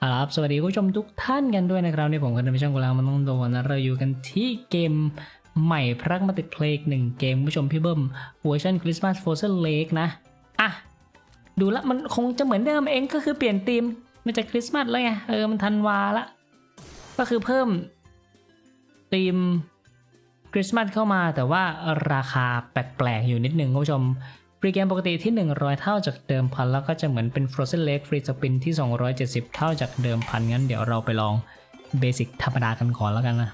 เอาละครับสวัสดีคุณผู้ชมทุกท่านกันด้วยนะครับในผมคนในช่องกุลามันต้องโดนนะเราอยู่กันที่เกมใหม่พรักมาติดเพลงหนึ่งเกมคุณผู้ชมพี่เบิ้มเวอร์ชันคริสต์มาสโฟร์เซนเลกนะ อะ ดูละมันคงจะเหมือนเดิมเองก็คือเปลี่ยนธีมมันจะคริสต์มาสแล้วไง เออ มันธันวาละ ก็คือเพิ่มธีมคริสต์มาสเข้ามาแต่ว่าราคาแปลกๆอยู่นิดหนึ่งคุณผู้ชม รีเกมปกติที่ 100 เท่าจากเดิมพันแล้วก็จะเหมือนเป็น Frozen Lake Free Spin ที่ 270 เท่าจากเดิมพันงั้นเดี๋ยวเราไปลองเบสิกธรรมดากันก่อนแล้วกันนะ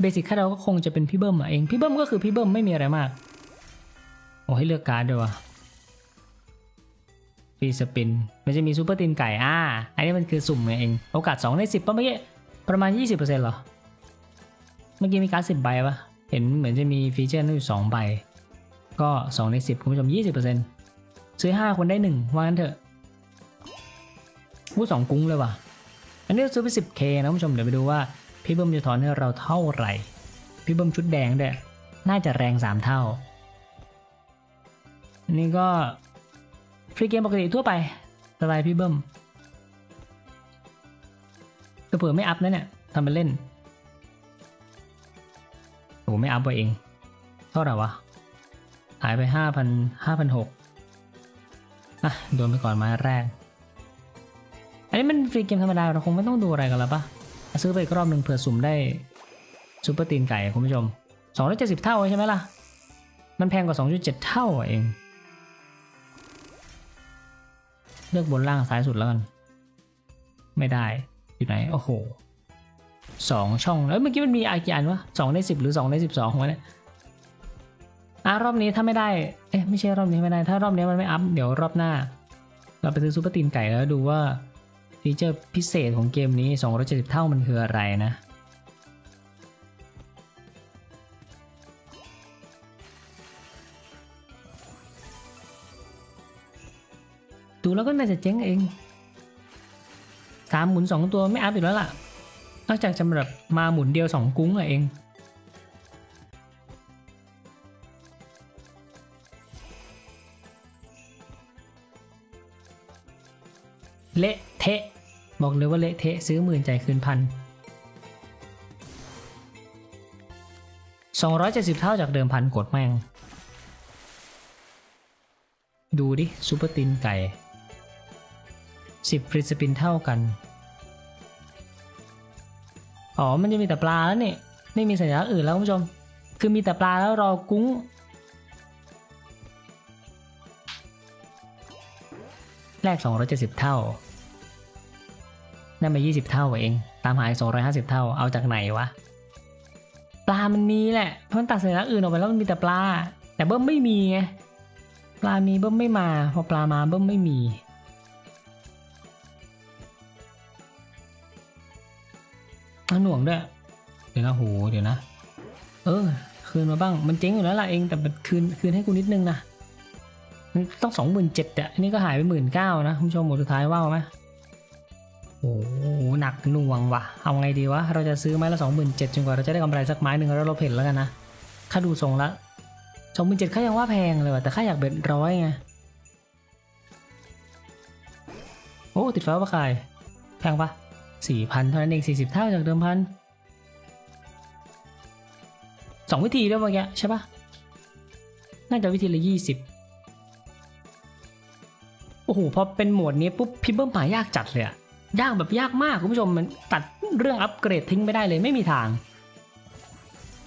เบสิกค่าเราก็คงจะเป็นพี่เบิ้มเอง พี่เบิ้มก็คือพี่เบิ้มไม่มีอะไรมาก โอ้ให้เลือกการ์ดด้วยวะฟรีสปินมันจะมีซูเปอร์ตินไก่อ่าอันนี้มันคือสุ่มเอง โอกาส 2 ใน 10ป่ะเมื่อกี้ประมาณ 20%เหรอ เมื่อกี้มีการ์ด10 ใบปะเห็นเหมือนจะมีฟีเจอร์นั่นอยู่2ใบ ก็ 2 ใน 10 คุณผู้ชม 20%ซื้อ 5 คนได้ 1 ว่างั้นเถอะผู้สองกุ้งเลยว่ะ อันนี้ซื้อไป 10k นะคุณผู้ชม เดี๋ยวไปดูว่า พี่เบิ้มจะถอนให้เราเท่าไหร่ พี่เบิ้มชุดแดงด้วยน่าจะแรง 3 เท่านนี้ก็ ฟรีเกมปกติทั่วไปสไตล์พี่เบิ้มก็เผื่อไม่อัพนะเนี่ยทำเป็นเล่นโอ้ไม่อัพไว้เอง เท่าไหร่วะ หายไปห้าพันห้าพันหกอะโดนไปก่อนไมาแรก อันนี้มันฟรีเกมธรรมดา เราคงไม่ต้องดูอะไรกันแล้วปะซื้อไปอีกรอบหนึ่งเผื่อสุ่มได้ซูเปอร์ตีนไก่คุณผู้ชมสองเจ็ดสิบเท่าใช่ไหมล่ะ มันแพงกว่าสองจุดเจ็ดเท่าเอง เลือกบนล่างซ้ายสุดแล้วกัน ไม่ได้ อยู่ไหน โอ้โหสองช่อง แล้วเมื่อกี้มันมีอากี่อันวะสองในสิบหรือสองในสิบสองวะเนี่ย อะรอบนี้ถ้าไม่ได้ เอ๊ะไม่ใช่รอบนี้ไม่ได้ ถ้ารอบนี้มันไม่อัพ เดี๋ยวรอบหน้า เราไปซื้อซูเปอร์ตีนไก่แล้วดูว่าฟีเจอร์พิเศษของเกมนี้ 270 เท่ามันคืออะไรนะดูแล้วก็น่าจะเจ๊งเองสามหมุนสองตัวไม่อัพอยู่แล้วล่ะ นอกจากจะแบบมาหมุนเดียวสองกุ้งอะเอง เละเทะ บอกเลยว่าเละเทะซื้อหมื่นใจายคืนพัน270เท่าจากเดิมพันกดแม่ง ดูดิซูเปอร์ตินไก่10ฟรีสปินเท่ากัน อ๋อ มันจะมีแต่ปลาแล้วนี่ไม่มีสัญลักษณ์อื่นแล้วคุณผู้ชม คือมีแต่ปลาแล้วรอกุ้ง แรก 270 เท่า นั่นมา20 เท่าเอง ตามหาย250 เท่า เอาจากไหนวะ ปลามันมีแหละ เพราะมันตัดสัญลักษณ์อื่นออกไปแล้วมันมีแต่ปลา แต่เบิ้มไม่มีไง ปลามีเบิ้มไม่มา พอปลามาเบิ้มไม่มี หน่วงด้วย เดี๋ยวนะโห เดี๋ยวนะ เออ คืนมาบ้าง มันเจ๊งอยู่แล้วล่ะเอง แต่คืนคืนให้กูนิดนึงนะ มันต้องสองหมื่นเจ็ดอะอันนี้ก็หายไปหมื่นเก้านะ คุณผู้ชมหมดสุดท้ายว่าวไหม โอ้โหหนักหน่วงว่ะ เอาไงดีวะ เราจะซื้อไม้ละสองหมื่นเจ็ดจนกว่าเราจะได้กำไรสักไม้หนึ่งแล้วเราเห็นแล้วกันนะ ค่าดูทรงละสองหมื่นเจ็ดค่ายังว่าแพงเลยว่ะ แต่ค่าอยากเบ็ดร้อยไง โอ้ ติดฟ้าปะคาย แพงปะสี่พันเท่านั้นเองสี่สิบเท่าจากเดิมพันสองวิธีด้วยเมื่อกี้ใช่ปะน่าจะวิธีละยี่สิบโอ้โห พอเป็นหมวดนี้ปุ๊บพี่เบิ้มหายากจัดเลยอะ ยากแบบยากมากคุณผู้ชมมันตัดเรื่องอัปเกรดทิ้งไม่ได้เลยไม่มีทาง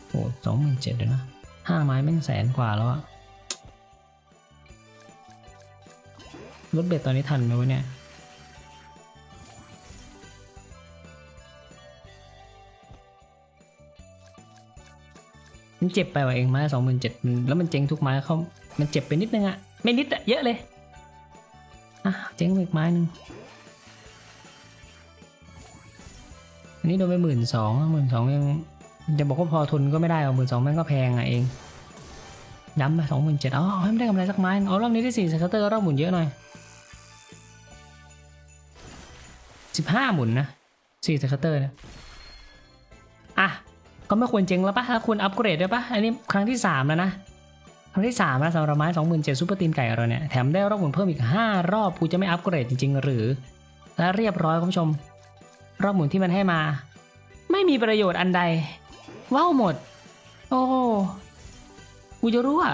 โอ้สองหมื่นเจ็ดเลยนะห้าไม้แม่งแสนกว่าแล้วอะรถเบ็ดตอนนี้ทันไหมวะเนี่ยมันเจ็บไปว่ะเองไม้สองหมื่นเจ็ดแล้วมันเจ๊งทุกไม้เขามันเจ็บไปนิดนึงอะไม่นิดอะเยอะเลยอะเจ๊งอีกไม้นึง อันนี้โดนไปหมื่นสองหมื่นสองยังจะบอกว่าพอทุนก็ไม่ได้เอาหมื่นสองแม่งก็แพงอะเองย้ำไปสองหมื่นเจ็ดอ๋อให้ไม่ได้กำไรสักไม้เอารอบนี้ได้สี่สกัตเตอร์รอบหมุนเยอะหน่อยสิบห้าหมุนนะสี่สกัตเตอร์เนี่ยอะก็ไม่ควรเจ๊งแล้วปะถ้าควรอัปเกรดด้วยปะอันนี้ครั้งที่สามแล้วนะครั้งที่สามแล้วสำหรับไม้สองหมื่นเจ็ดซูเปอร์ตีนไก่เราเนี่ยแถมได้รอบหมุนเพิ่มอีกห้ารอบกูจะไม่อัปเกรดจริงๆหรือ และเรียบร้อยคุณผู้ชม รอบหมุนที่มันให้มา ไม่มีประโยชน์อันใด ว้าวหมด โอ้กูจะรู้อะ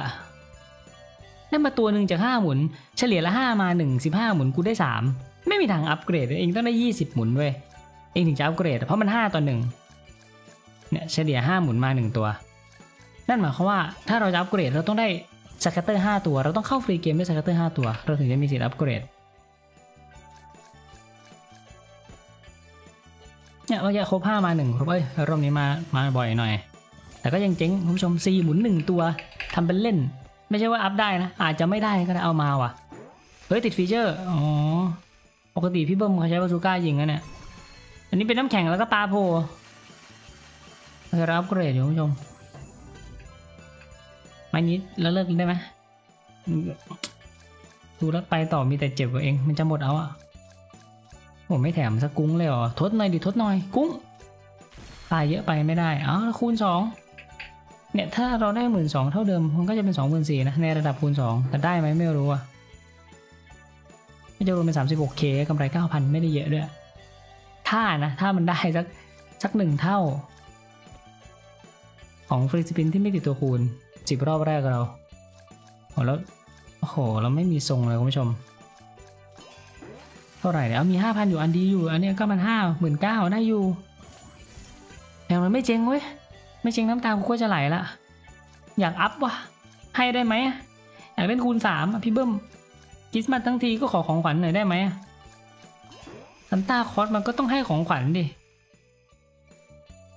ได้มาตัวหนึ่งจากห้าหมุน เฉลี่ยละห้ามาหนึ่งสิบห้าหมุนกูได้สามไม่มีทางอัปเกรดเองต้องได้ยี่สิบหมุนเว้ยเองถึงจะอัปเกรด เพราะมันห้าต่อหนึ่งเนี่ยเฉลี่ยห้าหมุนมาหนึ่งตัว นั่นหมายความว่าถ้าเราจะอัปเกรดเราต้องได้สแกตเตอร์ห้าตัว เราต้องเข้าฟรีเกมด้วยสแกตเตอร์ห้าตัว เราถึงจะมีสิทธิ์อัปเกรด เนี่ยเมื่อกี้ครบห้ามาหนึ่งครบเอ้ยรอบนี้มามาบ่อยหน่อย แต่ก็ยังเจ๊งคุณผู้ชมซีหมุนหนึ่งตัวทำเป็นเล่น ไม่ใช่ว่าอัพได้นะ อาจจะไม่ได้ก็ได้เอามาว่ะ เฮ้ยติดฟีเจอร์ อ๋อ ปกติพี่เบิ้มเขาใช้บาซูก้ายิงนะเนี่ย อันนี้เป็นน้ำแข็งแล้วก็ปลาโพเราอัปเกรดอยู่คุณผู้ชมไม้นี้แล้วเลิกได้ไหมดูแล้วไปต่อมีแต่เจ็บกว่าเอง มันจะหมดเอาอะ ผมไม่แถมสักกุ้งเลยเหรอ ทดหน่อยดิทดหน่อย กุ้ง ตายเยอะไปไม่ได้อ้าคูณสองเนี่ยถ้าเราได้หมื่นสองเท่าเดิม มันก็จะเป็นสองหมื่นสี่นะ ในระดับคูณสองแต่ได้ไหมไม่รู้อะไม่จะรวมเป็นสามสิบหกเคกำไรเก้าพันไม่ได้เยอะด้วย ถ้านะ ถ้ามันได้สักสักหนึ่งเท่า ของฟรีสปินที่ไม่ติดตัวคูณสิบรอบแรกเราโอ้แล้วโอ้โห เราไม่มีทรงเลยคุณผู้ชม เท่าไหร่เนี่ยเอามีห้าพันอยู่อันดีอยู่ อันนี้ก็มันห้าหมื่นเก้าได้อยู่แต่มันไม่เจ๊งเว้ย ไม่เจ๊งน้ำตากูก็จะไหลละอยากอัพวะให้ได้ไหมอยากเล่นคูณสามพี่เบิ้มคิสมาทั้งทีก็ขอของขวัญหน่อยได้ไหมซันต้าคอสมันก็ต้องให้ของขวัญดิ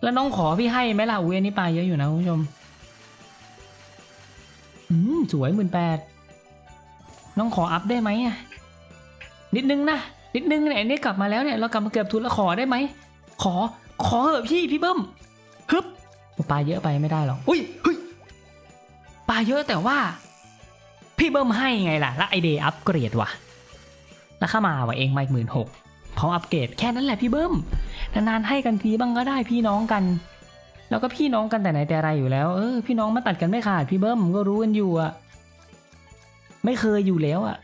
แล้วน้องขอพี่ให้ไหมล่ะอุ้ยอันนี้ปลาเยอะอยู่นะคุณผู้ชม อืมสวยหมื่นแปดน้องขออัพได้ไหมอะ นิดนึงนะนิดนึงเนี่ยอันนี้กลับมาแล้วเนี่ยเรากลับมาเกือบทุนแล้วขอได้ไหมขอขอเหอะพี่พี่เบิ้มฮึบปลาเยอะไปไม่ได้หรอกอุ้ยเฮ้ยปลาเยอะแต่ว่า พี่เบิ้มให้ไงล่ะแล้วไอเดย์อัปเกรดว่ะแล้วเข้ามาว่ะเองมาอีกหมื่นหกพร้อมอัปเกรดแค่นั้นแหละพี่เบิ้มนานๆให้กันทีบ้างก็ได้พี่น้องกัน แล้วก็พี่น้องกันแต่ไหนแต่ไรอยู่แล้วเออพี่น้องมาตัดกันไม่ขาดพี่เบิ้มก็รู้กันอยู่อะไม่เคยอยู่แล้วอะ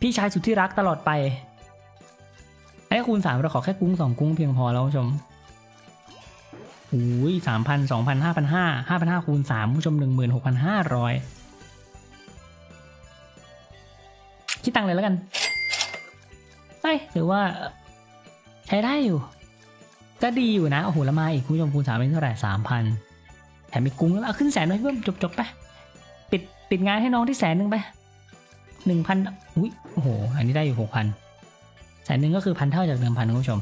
พี่ชายสุดที่รักตลอดไป ไอ้คูณสามเราขอแค่กุ้งสองกุ้งเพียงพอแล้วคุณผู้ชมโอ้ยสามพันสองพันห้าพันห้าห้าพันห้าคูณสามผู้ชมหนึ่งหมื่นหกพันห้าร้อยคิดตังเลยแล้วกันไอ้ยถือว่า ใช้ได้อยู่ ก็ดีอยู่นะ โอ้โหล้วมาอีกคุณผู้ชมคูณสามเป็นเท่าไหร่สามพันแถมมีกุ้งแล้วเอาขึ้นแสนหน่อยเพิ่มจบจบๆไป ปิดปิดงานให้น้องที่แสนหนึ่งไป หนึ่งพันอุ้ยโอ้โห อันนี้ได้อยู่หกพันแสนหนึ่งก็คือพันเท่าจากเดิมพันคุณผู้ชม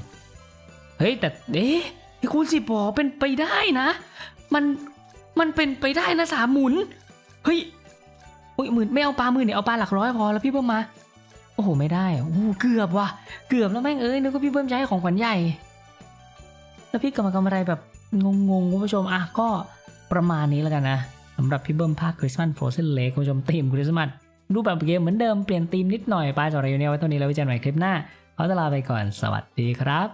เฮ้ย แต่เอ๊ะไอคูณสิบปอเป็นไปได้นะ มันมันเป็นไปได้นะสามหมุน เฮ้ยอุ้ยหมื่นไม่เอาปลาหมื่นเนี่ยเอาปลาหลักร้อยพอแล้วพี่เบิ้มมา โอ้โหไม่ได้อะโอ้เกือบว่ะเกือบแล้วแม่งเอ้ยนึกว่าพี่เบิ้มจะให้ของขวัญใหญ่ แล้วพี่กำมากำไรแบบงงๆคุณผู้ชมอะก็ประมาณนี้แล้วกันนะสำหรับพี่เบิ้มภาคคริสต์มาสโฟร์เซนเลกคุณผู้ชมธีมคริสต์มาส รูปแบบเกมเหมือนเดิมเปลี่ยนธีมนิดหน่อยไปสำหรับวันนี้ไว้เท่านี้แล้วไว้เจอกันใหม่คลิปหน้าขอตัวลาไปก่อนสวัสดีครับ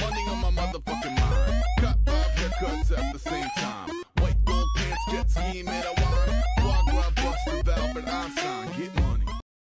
Money on my motherfucking mind. Cut five haircuts at the same time. White gold pants, jet ski, made a wine. Foie gras, bust the Albert Einstein. Get money.